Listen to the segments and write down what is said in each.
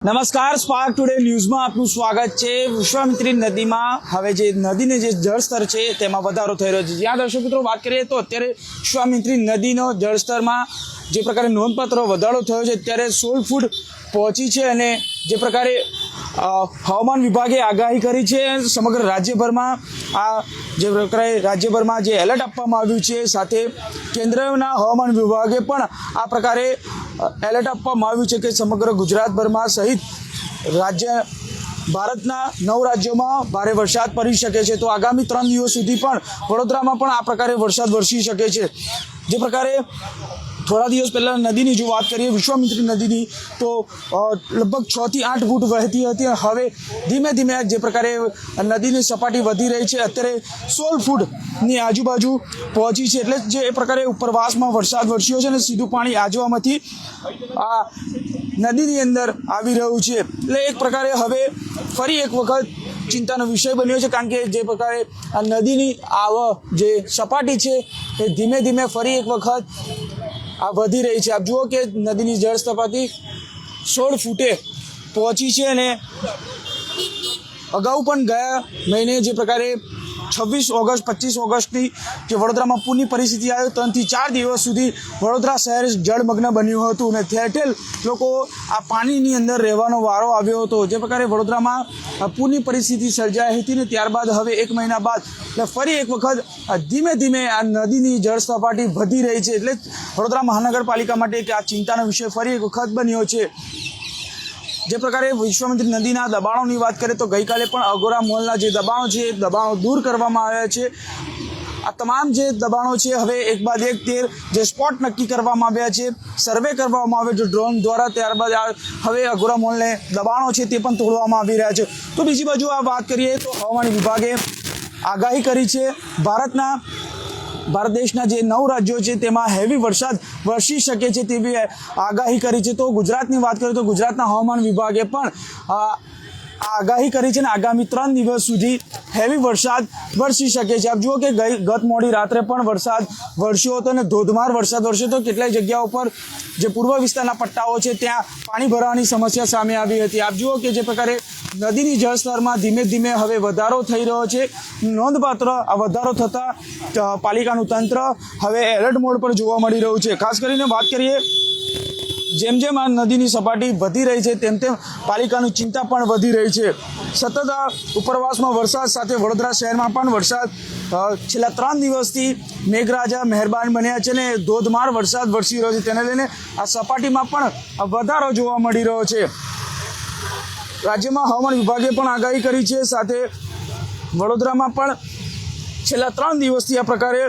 નમસ્કાર spark today ન્યૂઝમાં આપનું સ્વાગત છે. વિશ્વામિત્રી નદીમાં હવે જે નદીને જે જળસ્તર છે તેમાં વધારો થઈ રહ્યો છે. જ્યાં દર્શક મિત્રો વાત કરીએ તો અત્યારે વિશ્વામિત્રી નદીનો જળસ્તરમાં જે પ્રકારે નોંધપાત્ર વધારો થયો છે ત્યારે સોળ ફૂટ પહોંચી છે અને જે પ્રકારે હવામાન વિભાગે આગાહી કરી છે. સમગ્ર રાજ્યભરમાં આ જે પ્રકારે રાજ્યભરમાં જે એલર્ટ આપવામાં આવ્યું છે, સાથે કેન્દ્રના હવામાન વિભાગે પણ આ પ્રકારે એલર્ટ આપવામાં આવ્યું છે કે સમગ્ર ગુજરાતભરમાં સહિત રાજ્ય ભારતના નવ રાજ્યોમાં ભારે વરસાદ પડી શકે છે. તો આગામી ત્રણ દિવસ સુધી પણ વડોદરામાં પણ આ પ્રકારે વરસાદ વરસી શકે છે. જે પ્રકારે થોડા દિવસ પહેલાં નદીની જો વાત કરીએ, વિશ્વામિત્રી નદીની, તો લગભગ છ થી આઠ ફૂટ વહેતી હતી હવે ધીમે ધીમે જે પ્રકારે નદીની સપાટી વધી રહી છે, અત્યારે સોળ ફૂટની આજુબાજુ પહોંચી છે. એટલે જે એ પ્રકારે ઉપરવાસમાં વરસાદ વરસ્યો છે અને સીધું પાણી આજવામાંથી આ નદીની અંદર આવી રહ્યું છે. એટલે એક પ્રકારે હવે ફરી એક વખત ચિંતાનો વિષય બન્યો છે, કારણ કે જે પ્રકારે આ નદીની આવ, જે સપાટી છે, એ ધીમે ધીમે ફરી એક વખત આ વધી રહી છે. આપ જુઓ કે નદીની જળ સપાટી સોળ ફૂટે પહોંચી છે અને અગાઉ પણ ગયા મહિને જે પ્રકારે છવ્વીસ ઓગસ્ટ, પચીસ ઓગસ્ટની જે વડોદરામાં પૂરની પરિસ્થિતિ આવી ત્રણથી ચાર દિવસ સુધી વડોદરા શહેર જળમગ્ન બન્યું હતું અને ઠેર લોકો આ પાણીની અંદર રહેવાનો વારો આવ્યો હતો. જે પ્રકારે વડોદરામાં પૂરની પરિસ્થિતિ સર્જાઈ હતી ને ત્યારબાદ હવે એક મહિના બાદ એટલે ફરી એક વખત ધીમે ધીમે આ નદીની જળ સપાટી વધી રહી છે એટલે વડોદરા મહાનગરપાલિકા માટે એક આ ચિંતાનો વિષય ફરી એક વખત બન્યો છે. જે પ્રકારે વિશ્વામિત્રી નદીના દબાણોની વાત કરીએ તો ગઈકાલે પણ અગોરા મોલના જે દબાણો છે, એ દબાણો દૂર કરવામાં આવ્યા છે. આ તમામ જે દબાણો છે, હવે એક બાદ એક તેર જે સ્પોટ નક્કી કરવામાં આવ્યા છે, સર્વે કરવામાં આવ્યો છે ડ્રોન દ્વારા. ત્યારબાદ હવે અગોરા મોલને દબાણો છે તે પણ તોડવામાં આવી રહ્યા છે. તો બીજી બાજુ આ વાત કરીએ તો હવામાન વિભાગે આગાહી કરી છે, ભારતના ભારત દેશના જે નવ રાજ્યો છે તેમાં હેવી વરસાદ વરસી શકે છે તેવી આગાહી કરી છે. તો ગુજરાતની વાત કરીએ તો ગુજરાતના હવામાન વિભાગે પણ આગાહી કરી છે ને આગામી ત્રણ દિવસ સુધી હેવી વરસાદ વરસી શકે છે. આપ જુઓ કે ગઈ ગત મોડી રાત્રે પણ વરસાદ વરસ્યો હતો અને ધોધમાર વરસાદ વરસ્યો હતો. કેટલાય જગ્યાઓ પર જે પૂર્વ વિસ્તારના પટ્ટાઓ છે, ત્યાં પાણી ભરાવાની સમસ્યા સામે આવી હતી. આપ જુઓ કે જે પ્રકારે નદીની જળસ્તરમાં ધીમે ધીમે હવે વધારો થઈ રહ્યો છે. નોંધપાત્ર આ વધારો થતાં પાલિકાનું તંત્ર હવે એલર્ટ મોડ પર જોવા મળી રહ્યું છે. ખાસ કરીને વાત કરીએ જેમ જેમ આ નદીની સપાટી વધી રહી છે, તેમ તેમ પાલિકાની ચિંતા પણ વધી રહી છે. સતત આ ઉપરવાસમાં વરસાદ સાથે વડોદરા શહેરમાં પણ વરસાદ. છેલ્લા ત્રણ દિવસથી મેઘરાજા મહેરબાન બન્યા છે ને ધોધમાર વરસાદ વરસી રહ્યો છે. તેને લઈને આ સપાટીમાં પણ વધારો જોવા મળી રહ્યો છે. રાજ્યમાં હવામાન વિભાગે પણ આગાહી કરી છે. સાથે વડોદરામાં પણ છેલ્લા ત્રણ દિવસથી આ પ્રકારે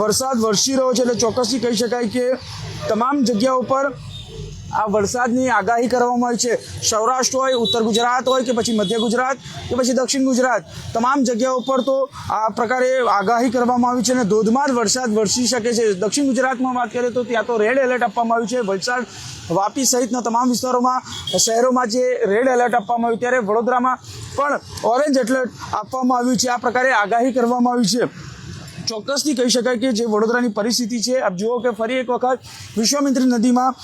વરસાદ વરસી રહ્યો છે. એટલે ચોક્કસથી કહી શકાય કે તમામ જગ્યાઓ પર આ વરસાદની આગાહી કરવામાં આવી છે. સૌરાષ્ટ્ર હોય, ઉત્તર ગુજરાત હોય કે પછી મધ્ય ગુજરાત કે પછી દક્ષિણ ગુજરાત, તમામ જગ્યાઓ પર તો આ પ્રકારે આગાહી કરવામાં આવી છે અને ધોધમાર વરસાદ વરસી શકે છે. દક્ષિણ ગુજરાતમાં વાત કરીએ તો ત્યાં તો રેડ એલર્ટ આપવામાં આવ્યું છે. વલસાડ, વાપી સહિતના તમામ વિસ્તારોમાં, શહેરોમાં જે રેડ એલર્ટ આપવામાં આવ્યું, ત્યારે વડોદરામાં પણ ઓરેન્જ એલર્ટ આપવામાં આવ્યું છે. આ પ્રકારે આગાહી કરવામાં આવી છે. ચોક્કસથી કહી શકાય કે જે વડોદરાની પરિસ્થિતિ છે, આપ જુઓ કે ફરી એક વખત વિશ્વામિત્રી નદીમાં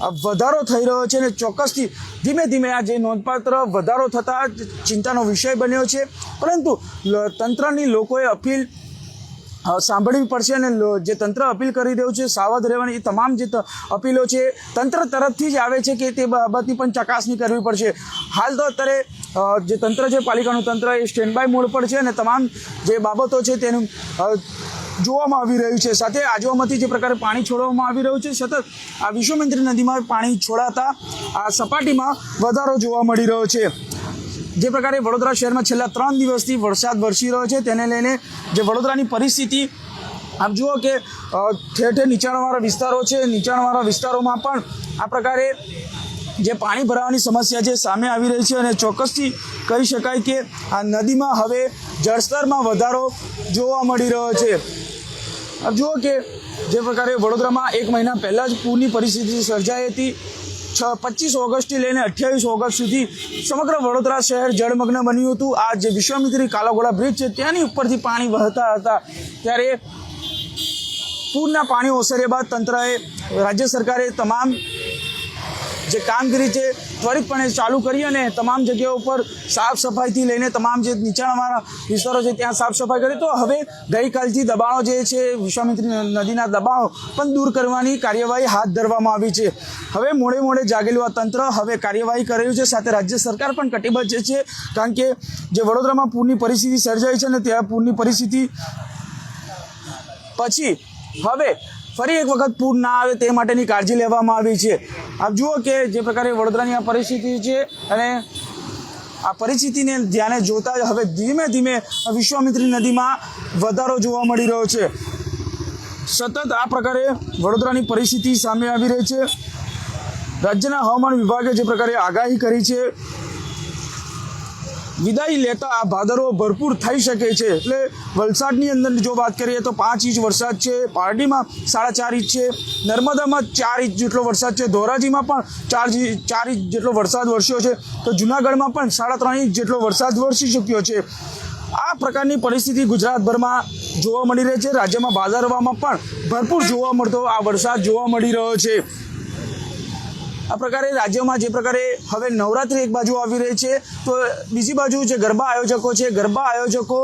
વધારો થઈ રહ્યો છે અને ચોક્કસથી ધીમે ધીમે આ જે નોંધપાત્ર વધારો થતાં ચિંતાનો વિષય બન્યો છે. પરંતુ તંત્રની લોકોએ અપીલ સાંભળવી પડશે અને જે તંત્ર અપીલ કરી રહ્યું છે, સાવધ રહેવાની એ તમામ જે અપીલો છે, તંત્ર તરફથી જ આવે છે કે તે બાબતની પણ ચકાસણી કરવી પડશે. હાલ તો અત્યારે જે તંત્ર છે, પાલિકાનું તંત્ર એ સ્ટેન્ડ બાય મોડ પર છે અને તમામ જે બાબતો છે તેનું જોવામાં આવી રહ્યું છે. સાથે આજવામાંથી જે પ્રકારે પાણી છોડવામાં આવી રહ્યું છે, સતત આ વિશ્વમંત્રી નદીમાં પાણી છોડાતા આ સપાટીમાં વધારો જોવા મળી રહ્યો છે. જે પ્રકારે વડોદરા શહેરમાં છેલ્લા ત્રણ દિવસથી વરસાદ વરસી રહ્યો છે, તેને લઈને જે વડોદરાની પરિસ્થિતિ, આપ જુઓ કે ઠેર ઠેર નીચાણવાળા વિસ્તારો છે. નીચાણવાળા વિસ્તારોમાં પણ આ પ્રકારે જે પાણી ભરાવાની સમસ્યા છે સામે આવી રહી છે અને ચોક્કસથી કહી શકાય કે આ નદીમાં હવે જળસ્તરમાં વધારો જોવા મળી રહ્યો છે. જુઓ કે જે પ્રકારે વડોદરામાં એક મહિના પહેલાં જ પૂરની પરિસ્થિતિ સર્જાઈ હતી. છ, પચીસ ઓગસ્ટથી લઈને અઠ્યાવીસ ઓગસ્ટ સુધી સમગ્ર વડોદરા શહેર જળમગ્ન બન્યું હતું. આ જે વિશ્વામિત્રી કાલાઘોડા બ્રિજ છે, ત્યાંની ઉપરથી પાણી વહેતા હતા. ત્યારે પૂરના પાણી ઓસર્યા બાદ તંત્રએ રાજ્ય સરકારે તમામ જે કામગીરી છે, ત્વરિતપણે ચાલુ કરી અને તમામ જગ્યાઓ પર સાફ સફાઈથી લઈને તમામ જે નીચાણવાળા વિસ્તારો છે, ત્યાં સાફ સફાઈ કરી. તો હવે ગઈકાલથી દબાણો જે છે, વિશ્વામિત્રી નદીના દબાણો પણ દૂર કરવાની કાર્યવાહી હાથ ધરવામાં આવી છે. હવે મોડે મોડે જાગેલું આ તંત્ર હવે કાર્યવાહી કરી રહ્યું છે, સાથે રાજ્ય સરકાર પણ કટિબદ્ધ છે કારણ કે જે વડોદરામાં પૂરની પરિસ્થિતિ સર્જાઈ છે ને ત્યાં પૂરની પરિસ્થિતિ પછી હવે ફરી એક વખત પૂર ના આવે તે માટેની કાળજી લેવામાં આવી છે. આપ જુઓ કે જે પ્રકારે વડોદરાની આ પરિસ્થિતિ છે અને આ પરિસ્થિતિને ધ્યાને જોતા જ હવે ધીમે ધીમે વિશ્વામિત્રી નદીમાં વધારો જોવા મળી રહ્યો છે. સતત આ પ્રકારે વડોદરાની પરિસ્થિતિ સામે આવી રહી છે. રાજ્યના હવામાન વિભાગે જે પ્રકારે આગાહી કરી છે વિદાય લેતા આ ભાદરો ભરપૂર થઈ શકે છે. એટલે વલસાડની અંદર જો વાત કરીએ તો પાંચ ઇંચ વરસાદ છે, પારડીમાં સાડા ચાર ઇંચ છે, નર્મદામાં ચાર ઇંચ જેટલો વરસાદ છે, ધોરાજીમાં પણ ચાર ચાર ઇંચ જેટલો વરસાદ વરસ્યો છે, તો જુનાગઢમાં પણ સાડા ત્રણ ઇંચ જેટલો વરસાદ વરસી ચૂક્યો છે. આ પ્રકારની પરિસ્થિતિ ગુજરાતભરમાં જોવા મળી રહી છે. રાજ્યમાં ભાદરવામાં પણ ભરપૂર જોવા મળતો આ વરસાદ જોવા મળી રહ્યો છે. આ પ્રકારે રાજ્યમાં જે પ્રકારે હવે નવરાત્રી એક બાજુ આવી રહી છે, તો બીજી બાજુ જે ગરબા આયોજકો છે, ગરબા આયોજકો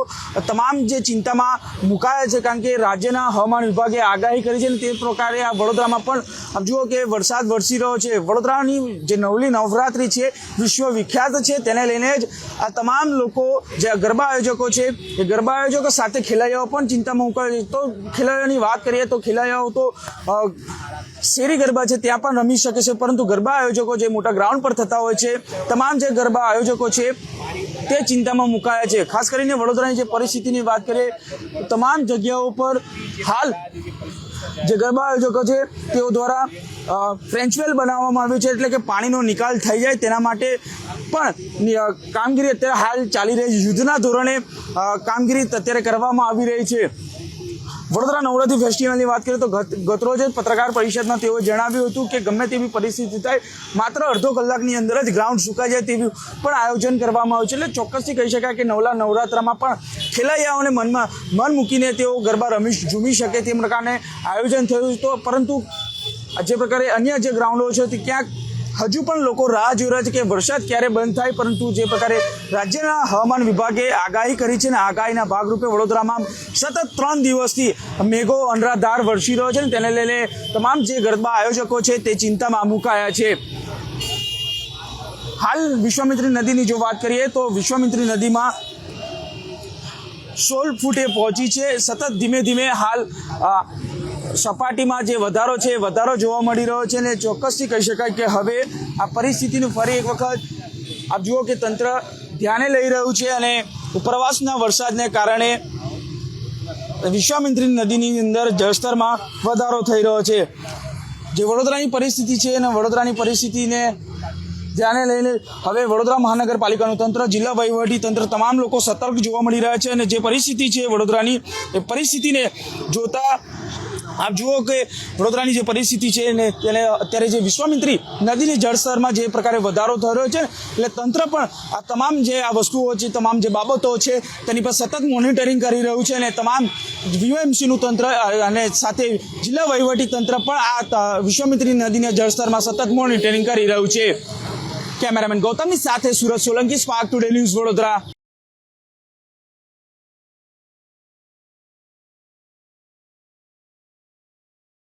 તમામ જે ચિંતામાં મુકાયા છે, કારણ કે રાજ્યના હવામાન વિભાગે આગાહી કરી છે ને તે પ્રકારે આ વડોદરામાં પણ આપ જુઓ કે વરસાદ વરસી રહ્યો છે. વડોદરાની જે નવલી નવરાત્રી છે, વિશ્વ વિખ્યાત છે, તેને લઈને જ આ તમામ લોકો જે ગરબા આયોજકો છે, એ ગરબા આયોજકો સાથે ખેલાડીઓ પણ ચિંતામાં મુકાયા છે. તો ખેલાડીઓની વાત કરીએ તો ખેલાડીઓ તો શેરી ગરબા છે, ત્યાં પણ રમી શકે છે, પરંતુ ગરબા આયોજકો જે મોટા ગ્રાઉન્ડ પર થતા હોય છે, તમામ જે ગરબા આયોજકો છે, તે ચિંતામાં મુકાયા છે. ખાસ કરીને વડોદરાની જે પરિસ્થિતિની વાત કરીએ, તમામ જગ્યાઓ પર હાલ જે ગરબા આયોજકો છે, તેઓ દ્વારા ફ્રેન્ચવેલ બનાવવામાં આવ્યું છે, એટલે કે પાણીનો નિકાલ થઈ જાય તેના માટે પણ કામગીરી અત્યારે હાલ ચાલી રહી છે. યુદ્ધના ધોરણે કામગીરી અત્યારે કરવામાં આવી રહી છે. વડોદરા નવરાત્રી ફેસ્ટિવલની વાત કરીએ તો ગત ગતરોજ જ પત્રકાર પરિષદમાં તેઓએ જણાવ્યું હતું કે ગમે તેવી પરિસ્થિતિ થાય, માત્ર અડધો કલાકની અંદર જ ગ્રાઉન્ડ સુકાઈ જાય તેવું પણ આયોજન કરવામાં આવ્યું છે. એટલે ચોક્કસથી કહી શકાય કે નવલા નવરાત્રામાં પણ ખેલૈયાઓને મનમાં, મન મૂકીને તેઓ ગરબા રમી ઝૂમી શકે તે પ્રકારને આયોજન થયું તો પરંતુ જે પ્રકારે અન્ય જે ગ્રાઉન્ડો છે તે ક્યાંક હજુ પણ લોકો રાહ જોઈ છે કે વરસાદ ક્યારે બંધ થાય, પરંતુ જે પ્રકારે રાજ્યના હવામાન વિભાગે આગાહી કરી છે ને આગાહીના ભાગરૂપે વડોદરામાં સતત ત્રણ દિવસથી મેઘો અનરાધાર વરસી રહ્યો છે ને તેને લઈને તમામ જે ગરબા આયોજકો છે તે ચિંતામાં મુકાયા છે. હાલ વિશ્વામિત્રી નદીની જો વાત કરીએ તો વિશ્વામિત્રી નદીમાં સોળ ફૂટે પહોંચી છે. સતત ધીમે ધીમે હાલ સપાટીમાં જે વધારો છે વધારો જોવા મળી રહ્યો છે અને ચોક્કસથી કહી શકાય કે હવે આ પરિસ્થિતિનું ફરી એક વખત આપ જુઓ કે તંત્ર ધ્યાને લઈ રહ્યું છે અને ઉપરવાસના વરસાદને કારણે વિશ્વામિત્રી નદીની અંદર જળસ્તરમાં વધારો થઈ રહ્યો છે. જે વડોદરાની પરિસ્થિતિ છે અને વડોદરાની પરિસ્થિતિને ધ્યાને લઈને હવે વડોદરા મહાનગરપાલિકાનું તંત્ર, જિલ્લા વહીવટી તંત્ર તમામ લોકો સતર્ક જોવા મળી રહ્યા છે અને જે પરિસ્થિતિ છે વડોદરાની, એ પરિસ્થિતિને જોતા આપ જુઓ કે વડોદરાની જે પરિસ્થિતિ છે ને તેને અત્યારે જે વિશ્વામિત્રી નદીની જળસ્તરમાં જે પ્રકારે વધારો રહ્યો છે, એટલે તંત્ર પણ આ તમામ જે આ વસ્તુઓ છે, તમામ જે બાબતો છે, તેની પર સતત મોનિટરિંગ કરી રહ્યું છે અને તમામ વીઓએમસીનું તંત્ર અને સાથે જિલ્લા વહીવટી તંત્ર પણ આ વિશ્વામિત્રી નદીના જળસ્તરમાં સતત મોનિટરિંગ કરી રહ્યું છે. કેમેરામેન ગૌતમની સાથે Surat Solanki, Spark Today News Vadodara.